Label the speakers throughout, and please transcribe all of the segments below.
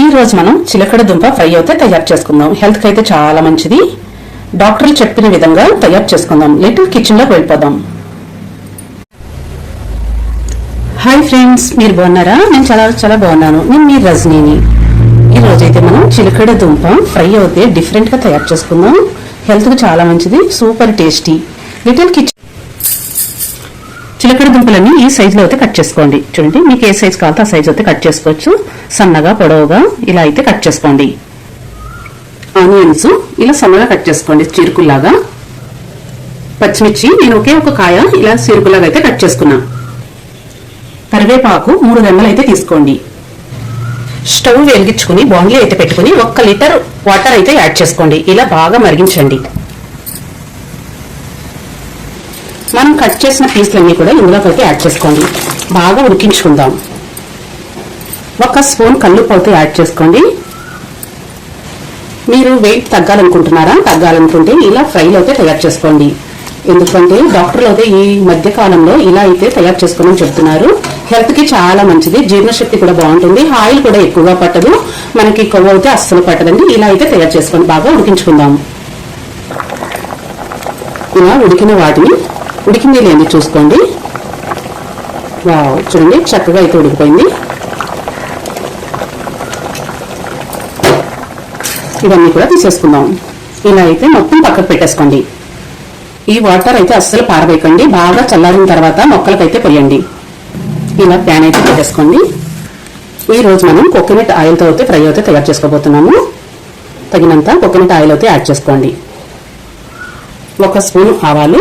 Speaker 1: ఈ రోజు మనం చిలకడ దుంప ఫ్రై అయితే తయారు చేసుకుందాం కి అయితే చాలా మంచిది డాక్టర్లు చెప్పిన విధంగా తయారు చేసుకుందాం లిటిల్ కిచెన్లోకి వెళ్ళిపోదాం హాయ్ ఫ్రెండ్స్ మీరు బాగున్నారా నేను చాలా చాలా బాగున్నాను నేను మీ రజనీని ఈ రోజైతే మనం చిలకడ దుంప ఫ్రై అయితే డిఫరెంట్గా తయారు చేసుకుందాం హెల్త్కి చాలా మంచిది సూపర్ టేస్టీ లిటిల్ కిచెన్ చిలకర దుంపలన్నీ ఈ సైజులో అయితే కట్ చేసుకోండి చూడండి మీకు ఏ సైజు కావాలో ఆ సైజు అయితే కట్ చేసుకోవచ్చు సన్నగా పొడవుగా ఇలా అయితే కట్ చేసుకోండి ఆనియన్స్ ఇలా సన్నగా కట్ చేసుకోండి చిరుకుల్లాగా పచ్చిమిర్చి నేను ఒకే ఒక కాయ ఇలా సిరుకులాగా అయితే కట్ చేసుకున్నా కరివేపాకు మూడు గంటలు అయితే తీసుకోండి స్టవ్ వెలిగించుకుని బాండ్లీ అయితే పెట్టుకుని ఒక్క లీటర్ వాటర్ అయితే యాడ్ చేసుకోండి ఇలా బాగా మరిగించండి మనం కట్ చేసిన పీసులన్నీ కూడా ఇందులోకైతే యాడ్ చేసుకోండి బాగా ఉడికించుకుందాం ఒక స్పూన్ కల్లుపు అయితే యాడ్ చేసుకోండి మీరు వెయిట్ తగ్గాలనుకుంటున్నారా తగ్గాలనుకుంటే ఇలా ఫ్రైలు అయితే తయారు చేసుకోండి ఎందుకంటే డాక్టర్లు అయితే ఈ మధ్య కాలంలో ఇలా అయితే తయారు చేసుకోమని చెప్తున్నారు హెల్త్కి చాలా మంచిది జీర్ణశక్తి కూడా బాగుంటుంది ఆయిల్ కూడా ఎక్కువగా పట్టదు మనకి కొవ్వు అయితే అస్సలు పట్టదండి ఇలా అయితే తయారు చేసుకోండి బాగా ఉడికించుకుందాం ఇలా ఉడికిన వాటిని ఉడికింది లేని చూసుకోండి వావ్ చూడండి చక్కగా అయితే ఉడికిపోయింది ఇవన్నీ కూడా తీసేసుకుందాం ఇలా అయితే మొత్తం పక్కకు పెట్టేసుకోండి ఈ వాటర్ అయితే అస్సలు పారవేయకండి బాగా చల్లారిన తర్వాత మొక్కలకైతే పోయండి ఇలా ప్యాన్ అయితే పెట్టేసుకోండి ఈరోజు మనం కోకోనట్ ఆయిల్తో అయితే ఫ్రై అయితే తయారు చేసుకోబోతున్నాము తగినంత కోకోనట్ ఆయిల్ అయితే యాడ్ చేసుకోండి ఒక స్పూన్ ఆవాలు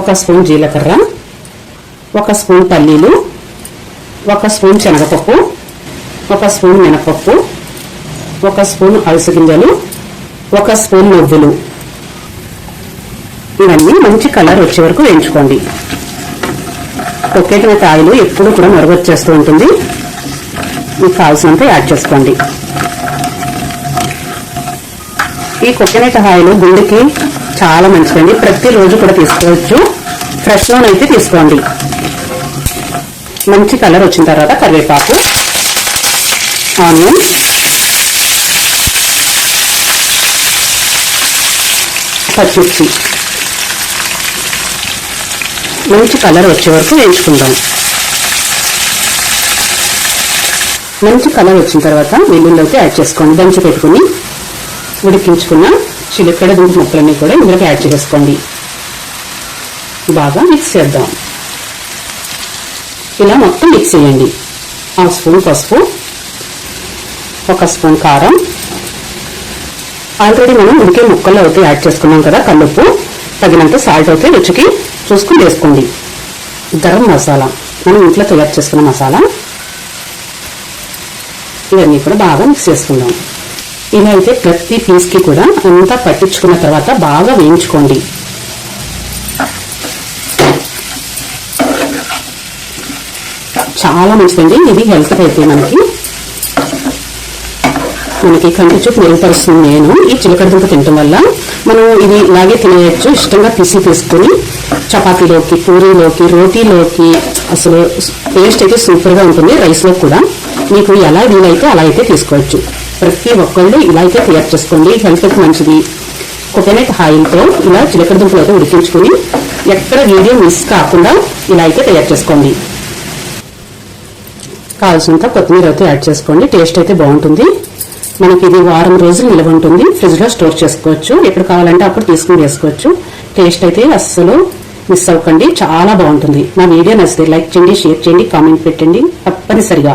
Speaker 1: ఒక స్పూన్ జీలకర్ర ఒక స్పూన్ పల్లీలు ఒక స్పూన్ శనగపప్పు ఒక స్పూన్ మినపప్పు ఒక స్పూన్ అలసి గింజలు ఒక స్పూన్ నువ్వులు ఇవన్నీ మంచి కలర్ వచ్చే వరకు వేయించుకోండి తొక్కేటిన కాయలు ఎప్పుడు కూడా మరుగొచ్చేస్తూ ఉంటుంది మీకు కావాల్సినంత యాడ్ చేసుకోండి ఈ కొక్కనేట ఆయిల్ గుండెకి చాలా మంచిదండి ప్రతిరోజు కూడా తీసుకోవచ్చు ఫ్రెష్లో అయితే తీసుకోండి మంచి కలర్ వచ్చిన తర్వాత కరివేపాకు ఆనియన్ పచ్చిమిర్చి మంచి కలర్ వచ్చే వరకు వేయించుకుందాం మంచి కలర్ వచ్చిన తర్వాత వెల్లుల్లి అయితే యాడ్ చేసుకోండి దంచి పెట్టుకుని ఉడికించుకున్న చిలకడ దుంపు ముక్కలన్నీ కూడా ఇందులోకి యాడ్ చేసుకోండి బాగా మిక్స్ చేద్దాం ఇలా మొత్తం మిక్స్ చేయండి హాఫ్ స్పూన్ పసుపు ఒక స్పూన్ కారం ఆల్రెడీ మనం ఉడికే ముక్కలు అయితే యాడ్ చేసుకున్నాం కదా కల్లుప్పు తగినంత సాల్ట్ అయితే రుచికి చూసుకుని వేసుకోండి గరం మసాలా మనం ఇంట్లో తయారు చేసుకున్న మసాలా ఇవన్నీ కూడా బాగా మిక్స్ చేసుకుందాం ఇలా అయితే ప్రతి పీస్కి కూడా అంతా పట్టించుకున్న తర్వాత బాగా వేయించుకోండి చాలా మంచిదండి ఇది హెల్త్ అయితే మనకి మనకి కంటి చూపు మెరుగుపరుస్తుంది నేను ఈ చిలకడ దుంప తినడం వల్ల మనం ఇది ఇలాగే తినేయచ్చు ఇష్టంగా పిసి తీసుకుని చపాతీలోకి పూరీలోకి రోటీలోకి అసలు టేస్ట్ అయితే సూపర్గా ఉంటుంది రైస్లో కూడా మీకు ఎలా వీలైతే అలా అయితే తీసుకోవచ్చు ప్రతి ఒక్కళ్ళు ఇలా అయితే తయారు చేసుకోండి హెల్త్ మంచిది కోకోనట్ ఆయిల్తో ఇలా జీలకర్ర దుంపలు అయితే ఉడికించుకొని ఎక్కడ వీడియో మిస్ కాకుండా ఇలా అయితే తయారు చేసుకోండి కావాల్సినంత కొత్తిమీర అయితే యాడ్ చేసుకోండి టేస్ట్ అయితే బాగుంటుంది మనకి ఇది వారం రోజులు నిల్వ ఉంటుంది ఫ్రిడ్జ్లో స్టోర్ చేసుకోవచ్చు ఎప్పుడు కావాలంటే అప్పుడు తీసుకుని వేసుకోవచ్చు టేస్ట్ అయితే అస్సలు మిస్ అవ్వకండి చాలా బాగుంటుంది నా వీడియో నచ్చితే లైక్ చేయండి షేర్ చేయండి కామెంట్ పెట్టండి తప్పనిసరిగా